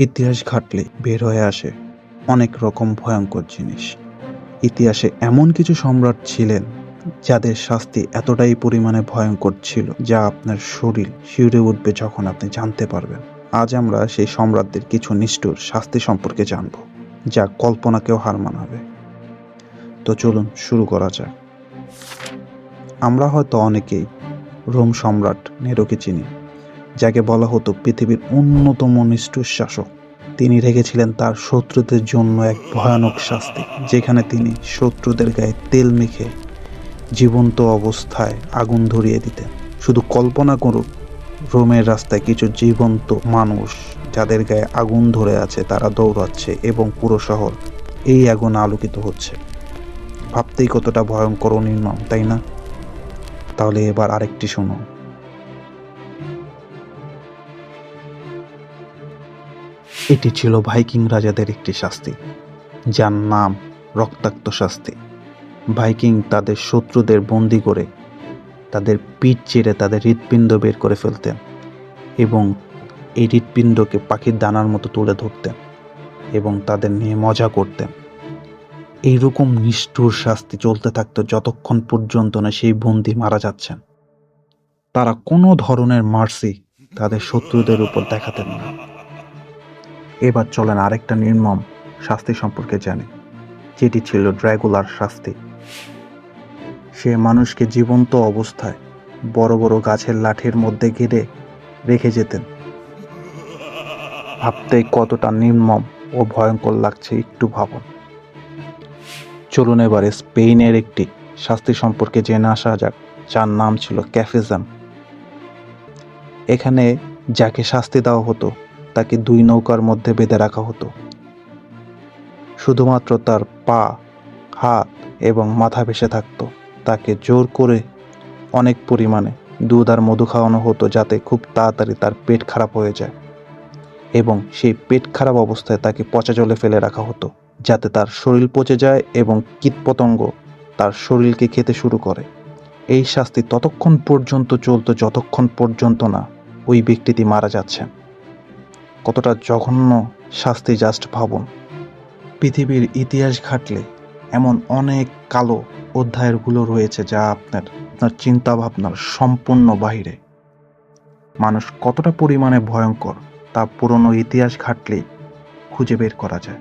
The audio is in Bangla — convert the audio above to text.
ইতিহাস ঘাটলে বের হয়ে আসে অনেক রকম ভয়ঙ্কর জিনিস। ইতিহাসে এমন কিছু সম্রাট ছিলেন যাদের শাস্তি এতটাই পরিমাণে ভয়ঙ্কর ছিল যা আপনার শরীর শিউরে উঠবে যখন আপনি জানতে পারবেন। আজ আমরা সেই সম্রাটদের কিছু নিষ্ঠুর শাস্তি সম্পর্কে জানব, যা কল্পনাকেও হার মানাবে। তো চলুন শুরু করা যাক। আমরা হয়তো অনেকেই রোম সম্রাট নেরোকে চিনি। যাকে বলা হতো পৃথিবীর অন্যতম নিষ্ঠুর শাসক। তিনি রেখেছিলেন তার শত্রুদের জন্য এক ভয়ানক শাস্তি, যেখানে তিনি শত্রুদের গায়ে তেল মেখে জীবন্ত অবস্থায় আগুন ধরিয়ে দিতেন। শুধু কল্পনা করুন, রোমের রাস্তায় কিছু জীবন্ত মানুষ যাদের গায়ে আগুন ধরে আছে, তারা দৌড়াচ্ছে এবং পুরো শহর এই আগুন আলোকিত হচ্ছে। ভাবতেই কতটা ভয়ঙ্কর নির্মম, তাই না? তাহলে এবার আরেকটি শুনুন। এটি ছিল ভাইকিং রাজাদের একটি শাস্তি, যার নাম রক্তাক্ত শাস্তি। ভাইকিং তাদের শত্রুদের বন্দি করে তাদের পিঠ চেড়ে তাদের হৃৎপিণ্ড বের করে ফেলতেন এবং এই হৃৎপিণ্ডকে পাখির দানার মতো তুলে ধরতেন এবং তাদের নিয়ে মজা করতেন। এইরকম নিষ্ঠুর শাস্তি চলতে থাকতো যতক্ষণ পর্যন্ত না সেই বন্দি মারা যাচ্ছেন। তারা কোনো ধরনের মার্সি তাদের শত্রুদের উপর দেখাতেন না। এবার চলেন আরেকটা নির্মম শাস্তি সম্পর্কে জানি, যেটি ছিল ড্র্যাগুলার শাস্তি। সে মানুষকে জীবন্ত অবস্থায় বড় বড় গাছের লাঠির মধ্যে ঘিরে রেখে যেতেন। ভাবতেই কতটা নির্মম ও ভয়ঙ্কর লাগছে একটু ভাবুন। চলুন এবারে স্পেনের একটি শাস্তি সম্পর্কে জেনে আসা যাক, যার নাম ছিল ক্যাফিজম। এখানে যাকে শাস্তি দেওয়া হতো তাকে দুই নৌকার মধ্যে বেঁধে রাখা হতো। শুধুমাত্র তার পা, হাত এবং মাথা ভেসে থাকতো। তাকে জোর করে অনেক পরিমাণে দুধ আর মধু খাওয়ানো হতো যাতে খুব তাড়াতাড়ি তার পেট খারাপ হয়ে যায় এবং সেই পেট খারাপ অবস্থায় তাকে পচা জলে ফেলে রাখা হতো যাতে তার শরীর পচে যায় এবং কীটপতঙ্গ তার শরীরকে খেতে শুরু করে। এই শাস্তি ততক্ষণ পর্যন্ত চলতো, যতক্ষণ পর্যন্ত না ওই ব্যক্তিটি মারা যাচ্ছে কতটা জঘন্য শাস্তি জাস্ট ভাবুন। পৃথিবীর ইতিহাস ঘাটলে এমন অনেক কালো অধ্যায়েরগুলো রয়েছে যা আপনার আপনার চিন্তা ভাবনার সম্পূর্ণ বাহিরে। মানুষ কতটা পরিমাণে ভয়ঙ্কর তা পুরনো ইতিহাস ঘাটলেই খুঁজে বের করা যায়।